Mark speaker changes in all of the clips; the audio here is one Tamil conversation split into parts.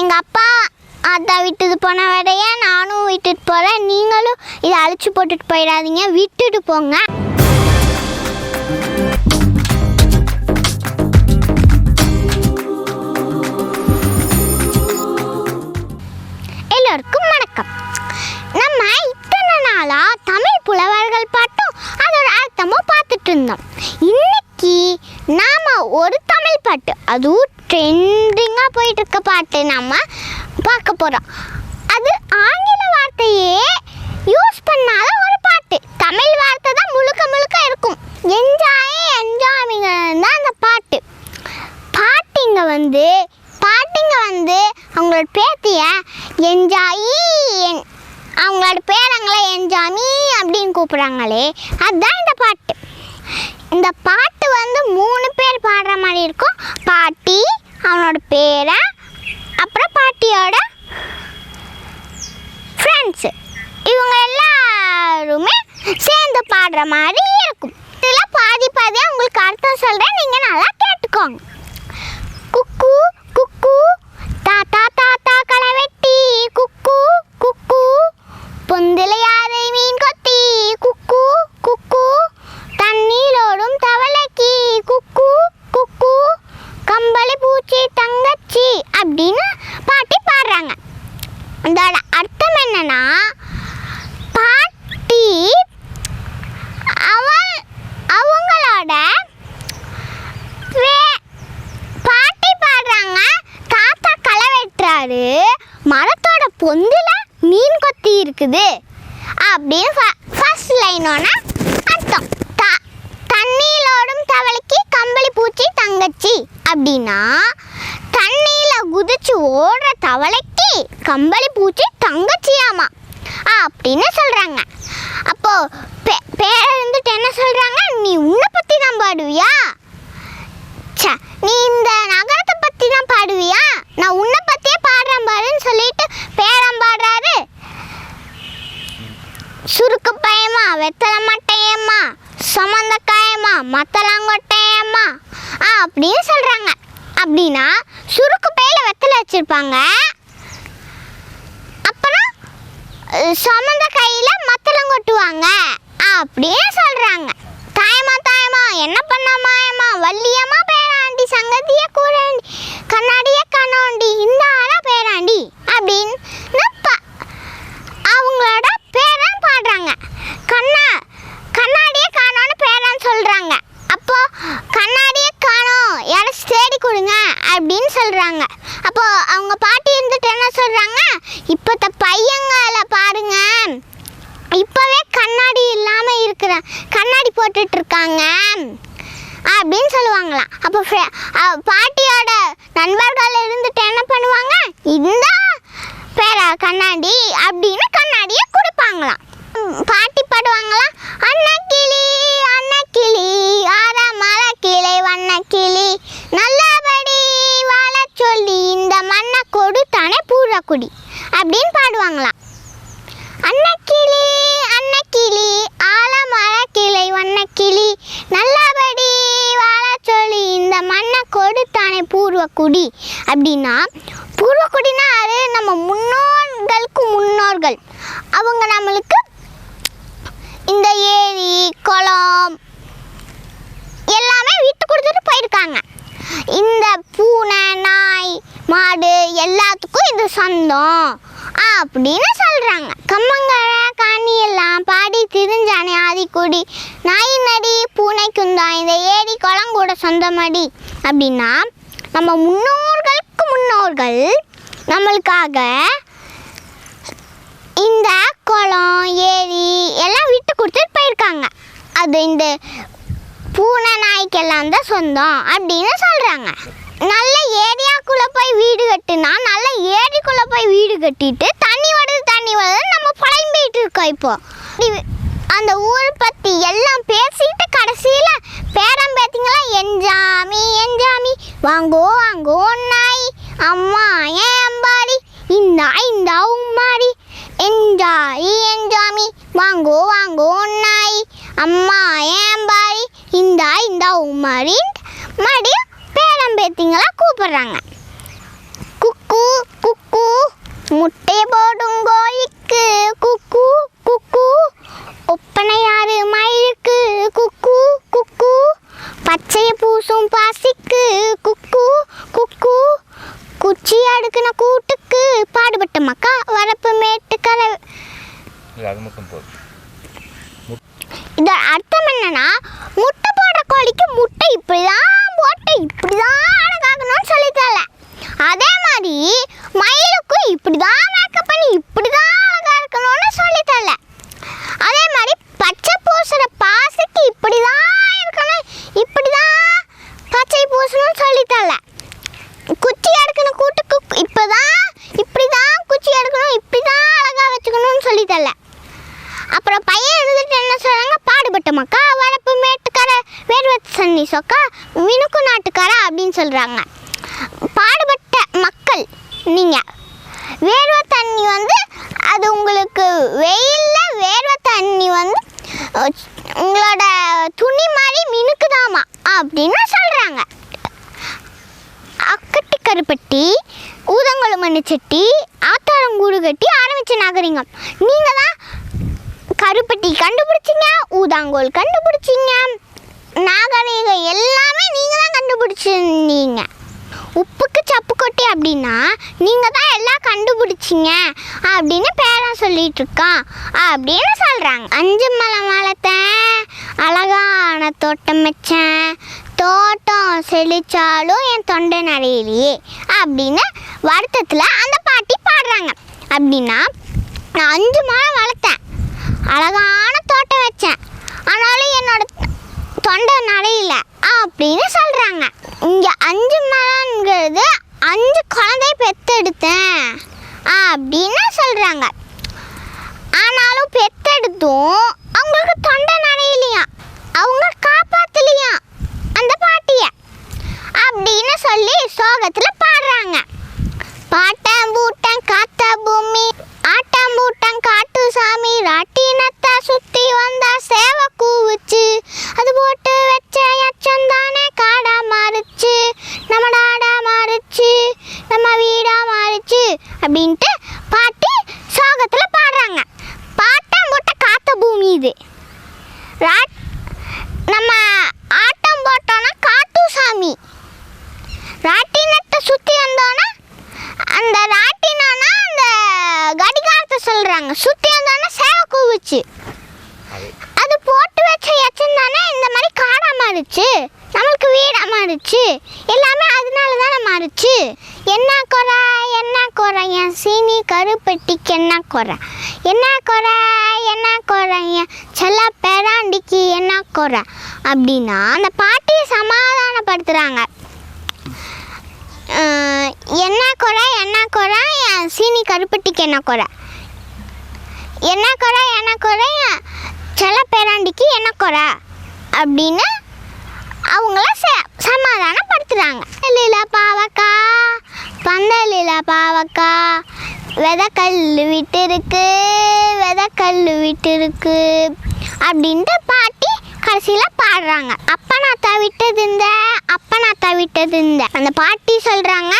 Speaker 1: எங்கள் அப்பா அதை விட்டுட்டு போன வரைய நானும் விட்டுட்டு போகிறேன் நீங்களும் இதை அழிச்சு போட்டுட்டு போயிடாதீங்க. விட்டுட்டு போங்க. எல்லோருக்கும் வணக்கம். நம்ம இத்தனை நாளா தமிழ் புலவர்கள் பாட்டும் அதோட அர்த்தமும் பார்த்துட்டு இருந்தோம். இன்னைக்கு நாம ஒரு தமிழ் பாட்டு அதுவும் ட்ரெண்டிங்காக போயிட்டு இருக்க பாட்டு நம்ம பார்க்க போகிறோம் அது ஆங்கில வார்த்தையே யூஸ் பண்ணாத ஒரு பாட்டு. தமிழ் வார்த்தை தான் முழுக்க முழுக்க இருக்கும். என்ஜாய் என்ஜாமிங்க தான் அந்த பாட்டு. பாட்டிங்க வந்து பாட்டிங்க வந்து அவங்களோட பேத்திய என்ஜாயி என் அவங்களோட பேரங்களை என்ஜாமி அப்படின்னு கூப்பிட்றாங்களே அதுதான் இந்த பாட்டு. இந்த பாட்டு வந்து மூணு பேர் பாடுற மாதிரி இருக்கும். பாட்டி அவனோட பேரை அப்புறம் பாட்டியோட ஃப்ரெண்ட்ஸு இவங்க எல்லாருமே சேர்ந்து பாடுற மாதிரி இருக்கும். இதில் பாதி பாதியாக உங்களுக்கு அர்த்தம் சொல்கிறேன் நீங்கள் நல்லா கேட்டுக்கோங்க. குக்கு குக்கு தாத்தா தாத்தா களை வெட்டி குக்கு குக்கு பொந்தில யாரை மீன் கொத்தி குக்கு குக்கு தண்ணீரோடும் தவளைக்கு குக்கு குக்கு கம்பளி பூச்சி தங்கச்சி அப்படின்னு பாட்டி பாடுறாங்க இதோட அர்த்தம் என்னன்னா பாட்டி அவன் அவங்களோட வே- பாட்டி பாடுறாங்க தாத்தா களை வெட்டுறாரு மரத்தோட பொந்துல மீன் கொத்தி இருக்குது அப்படின்னு ஃபர்ஸ்ட் லைனோட அர்த்தம். த- தண்ணியிலோடும் தவளைக்கு கம்பளி பூச்சி தங்கச்சி. அப்படின்னா தண்ணியில் குதிச்சு ஓடுற தவளைக்கு கம்பளி பூச்சி தங்கச்சியாமா. அப்படின்னு சொல்றாங்க. அப்போது பே- இருந்துட்டு என்ன சொல்கிறாங்க நீ உன்னை பற்றி தான் பாடுவியா? ச நீ இந்த நகரத்தை பற்றி தான் பாடுவியா? நான் உன்னை சுமந்த கையில் மத்தளம் கொட்டுவாங்க. அப்படியே சொல்கிறாங்க தாயமா தாயமா என்ன பண்ண மாயமா வள்ளியம்மா பேராண்டி சங்கதிய கூறாண்டி. கண்ணாடிய கண்ணாண்டி இந்த ஆளா பேராண்டி அப்படின்னு அவங்களோட பேரன் பாடுறாங்க. கண்ணா கண்ணாடிய காணோன்னு பேரன் சொல்றாங்க அப்போ கண்ணாடிய காணோம் யாராச்சும் தேடி கொடுங்க அப்படின்னு சொல்றாங்க அப்போ அவங்க பாட்டி இருந்துட்டு என்ன சொல்றாங்க இப்போத்த பையங்களை பாருங்க இப்போவே கண்ணாடி இல்லாமல் இருக்கிற கண்ணாடி போட்டுட்டு இருக்காங்க அப்படின்னு சொல்லுவாங்களாம் அப்போ ஃப்ரெ- அ, பாட்டியோட நண்பர்கள் இருந்துட்டு என்ன பண்ணுவாங்க? இந்த பேர கண்ணாடி அப்படின்னு கண்ணாடியை கொடுப்பாங்களாம். பாட்டி பாடுவாங்களாம் அண்ணா அன்னக்கிளி ஆற மலை கிளை வண்ணக்கிளி நல்லபடி வாழ சொல்லி இந்த மண்ணை கொடுத்தானே பூரக்குடி அப்படின்னு பாடுவாங்களாம். அன்னக்கிளி அன்னக்கிளி ஆலமர கிளை வண்ணக்கிளி நல்லபடி சொல்லி இந்த மண்ணை கொடுத்தானே பூர்வக்குடி? அப்படின்னா பூர்வக்குடினா அது நம்ம முன்னோர்களுக்கு முன்னோர்கள். அவங்க நம்மளுக்கு இந்த ஏரி குளம் எல்லாமே விட்டு கொடுத்துட்டு போயிருக்காங்க. இந்த பூனை நாய் மாடு எல்லாத்துக்கும் இது சொந்தம். அப்படின்னு சொல்கிறாங்க கம்மங்கரை காணி எல்லாம் பாடி திரிஞ்சானே ஆதிக்குடி. நாய் நடி பூனைக்குந்தான் இந்த ஏரி குளம் கூட சொந்தமடி. அப்படின்னா நம்ம முன்னோர்களுக்கு முன்னோர்கள் நம்மளுக்காக இந்த குளம் ஏரி எல்லாம் விட்டு கொடுத்துட்டு போயிருக்காங்க. அது இந்த பூனை நாய்க்கெல்லாம் தான் சொந்தம் அப்படின்னு சொல்கிறாங்க நல்ல ஏரியாக்குள்ளே போய் வீடு கட்டுனா நல்ல ஏரிக்குள்ளே போய் வீடு கட்டிட்டு தண்ணி வருது தண்ணி வருது நம்ம புலம்பிட்டு இருக்கோம் இப்போ. இது- அந்த ஊர் பற்றி எல்லாம் பேசிட்டு கடைசியில் பேத்திங்களாம் என்ஜாமி என்ஜாமி வாங்கோ வாங்கோ நாய் அம்மா ஏன் அம்பாடி? இந்தா இந்தா உம்மாடி. என்ஜாய் என்ஜாமி வாங்கோ வாங்கோ நாய் அம்மா ஏன் பாரி இந்தா இந்தா உமாரின் மறுபடியும் பேரம்பேத்திங்களா கூப்பிடுறாங்க. குக்கு குக்கு முட்டை போடும் கோழிக்கு குக்கு குக்கு. ஒப்பனையாறு மயிலுக்கு குக்கு குக்கு பச்சைய பூசும் பாசிக்கு குக்கு குக்கு குச்சி அடுக்குன கூட்டுக்கு பாடுபட்ட மக்கா வரப்பு மேட்டுக்கரை
Speaker 2: இல்லை அது மட்டும் போதும்
Speaker 1: இதோட அர்த்தம் என்னன்னா முட்டை போடுற கோழிக்கு முட்டை இப்படிதான் போட்டு இப்படிதான் அழகாகணும்னு சொல்லித்தரல மயிலுக்கும் இப்படி மயிலுக்கும் இப்படிதான் மேக்கப் பண்ணி இப்படிதான் அழகா இருக்கணும்னு சொல்லித்தரல. அதே மாதிரி பச்சை பூசுற இப்படி இப்படிதான் இருக்கணும் இப்படிதான் பச்சை பூசணும்னு சொல்லித்தரல. குச்சி எடுக்கணும் கூட்டுக்கு இப்பதான் இப்படிதான் குச்சி எடுக்கணும் இப்படிதான் அழகா வச்சுக்கணும்னு சொல்லித்தரல. அப்புறம் பையன் எழுதிட்டு என்ன சொல்றாங்க? பாடுபட்ட மக்கா வரப்பு மேட்டுக்கார வேர்வத்து சன்னி சொக்கா மினுக்கு நாட்டுக்கார அப்படின்னு சொல்றாங்க பாடுபட்ட மக்கள் நீங்க வேர்வை தண்ணி வந்து அது உங்களுக்கு வெயில்ல வேர்வை தண்ணி வந்து அஹ், உங்களோட துணி மாதிரி மினுக்குதாமா அப்படின்னு சொல்கிறாங்க அக்கட்டி கருப்பட்டி ஊதங்குள மண்ணுச்சட்டி ஆத்தாரங்கூடு கட்டி ஆரம்பித்த நாகரிகம். நீங்கள் தான் கருப்பட்டி கண்டுபிடிச்சிங்க ஊதாங்கோல் கண்டுபிடிச்சிங்க. நாகரிகம் எல்லாமே நீங்கள் தான் கண்டுபிடிச்சிருந்தீங்க. உப்பு அப்படின்னா நீங்கள் தான் எல்லாம் கண்டுபிடிச்சிங்க அப்படின்னு பேரன் சொல்லிட்டு இருக்கான். அப்படின்னு சொல்கிறாங்க அஞ்சு மலை வளர்த்தேன் அழகான தோட்டம் வச்சேன். தோட்டம் செழிச்சாலும் என் தொண்டை நிறையிலையே அப்படின்னு வருத்தத்தில் அந்த பாட்டி பாடுறாங்க. அப்படின்னா நான் அஞ்சு மரம் வளர்த்தேன். அழகான தோட்டம் வச்சேன். ஆனாலும் என்னோட தொண்டை நிறையில அப்படின்னு சொல்கிறாங்க இங்கே அஞ்சு மரங்கிறது அஞ்சு குழந்தை பெத்தெடுத்தேன் அப்படின்னு சொல்கிறாங்க ஆனாலும் பெத்தெடுத்தும் அவங்களுக்கு தொண்டை நடையிலையா அவங்க காப்பாத்தலையா அந்த பாட்டிய அப்படின்னு சொல்லி சோகத்தில் பாடுறாங்க பாட்டம் பூட்டம் காத்த பூமி ஆட்டம் பூட்டம் காட்டு சாமி ராட்டினத்தை சுத்தி வந்தா சேவை கூவுச்சு அது போட்டு வச்ச எச்சம் தானே காடா மாறுச்சு நம்ம நாடா மாறுச்சு நம்ம வீடா மாறுச்சு அப்படின்ட்டு பாட்டி சோகத்துல பாடுறாங்க பாட்டம் போட்ட காத்த பூமி இது ராட் நம்ம ஆட்டம் போட்டோன்னா காட்டு சாமி ராட்டினத்தை சுற்றி வந்தோன்னா அந்த ராட்டினம்னா அந்த கடிகாரத்தை சொல்கிறாங்க சுற்றி வந்தோன்னா சேவை கூவுச்சு.
Speaker 2: அது
Speaker 1: போட்டு வச்ச எச்சம் தானே இந்த மாதிரி காடாக மாறுச்சு. நம்மளுக்கு வீடாக மாறுச்சு. எல்லாமே அதனால தானே மாறுச்சு. என்ன குறை என்ன குறை? என் சீனி கருப்பெட்டிக்கு என்ன குறை? என்ன குறை என்ன குறை? என் செல்ல பேராண்டிக்கு என்ன குறை? அப்படின்னா அந்த பாட்டியை சமாதானப்படுத்துகிறாங்க என்ன குறை என்ன குறை என் சீனி கருப்பட்டிக்கு என்ன குறை? என்ன குறை என்ன குறை செல பேராண்டிக்கு என்ன குறை? அப்படின்னு அவங்கள ச சமாதானப்படுத்துகிறாங்க லீல பாவக்கா பந்தலில பாவக்கா விதக்கல் விட்டுருக்கு விதக்கல் விட்டுருக்கு அப்படின்ட்டு பாட்டி கடைசியில் பாடுறாங்க. அப்பனாத்தா விட்டது இந்த விட்டது இந்த அந்த பாட்டி சொல்கிறாங்க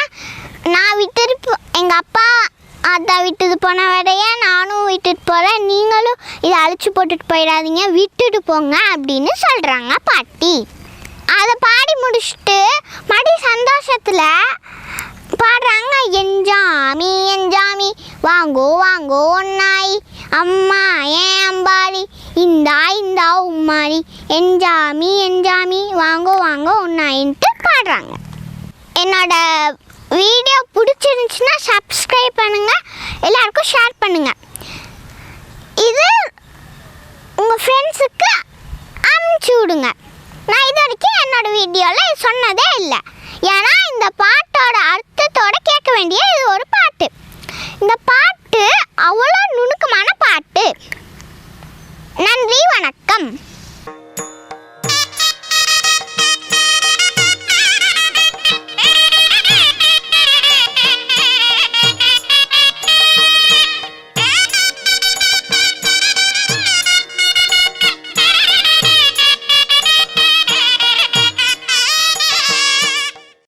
Speaker 1: நான் விட்டுட்டு எங்கள் அப்பா அத்தா விட்டுட்டு போன வரைய நானும் விட்டுட்டு போகிறேன் நீங்களும் இதை அழிச்சு போட்டுட்டு போயிடாதீங்க விட்டுட்டு போங்க அப்படின்னு சொல்கிறாங்க பாட்டி. அதை பாடி முடிச்சுட்டு மடி சந்தோஷத்தில் பாடுறாங்க என்ஜாமி என்ஜாமி வாங்கோ வாங்கோ ஒன்னாய் அம்மா ஏன் அம்பாரி இந்தா இந்தா உம்மாரி என்ஜாமி என்ஜாமி வாங்கோ வாங்கோ ஒன்னாயின்ட்டு பாடுறாங்க. என்னோட வீடியோ பிடிச்சிருந்துச்சுன்னா சப்ஸ்கிரைப் பண்ணுங்கள் எல்லாருக்கும் ஷேர் பண்ணுங்கள் இது உங்கள் ஃப்ரெண்ட்ஸுக்கு அனுப்பிச்சி விடுங்க. நான் இது வரைக்கும் என்னோடய வீடியோவில் சொன்னதே இல்லை. ஏன்னா இந்த பாட்டு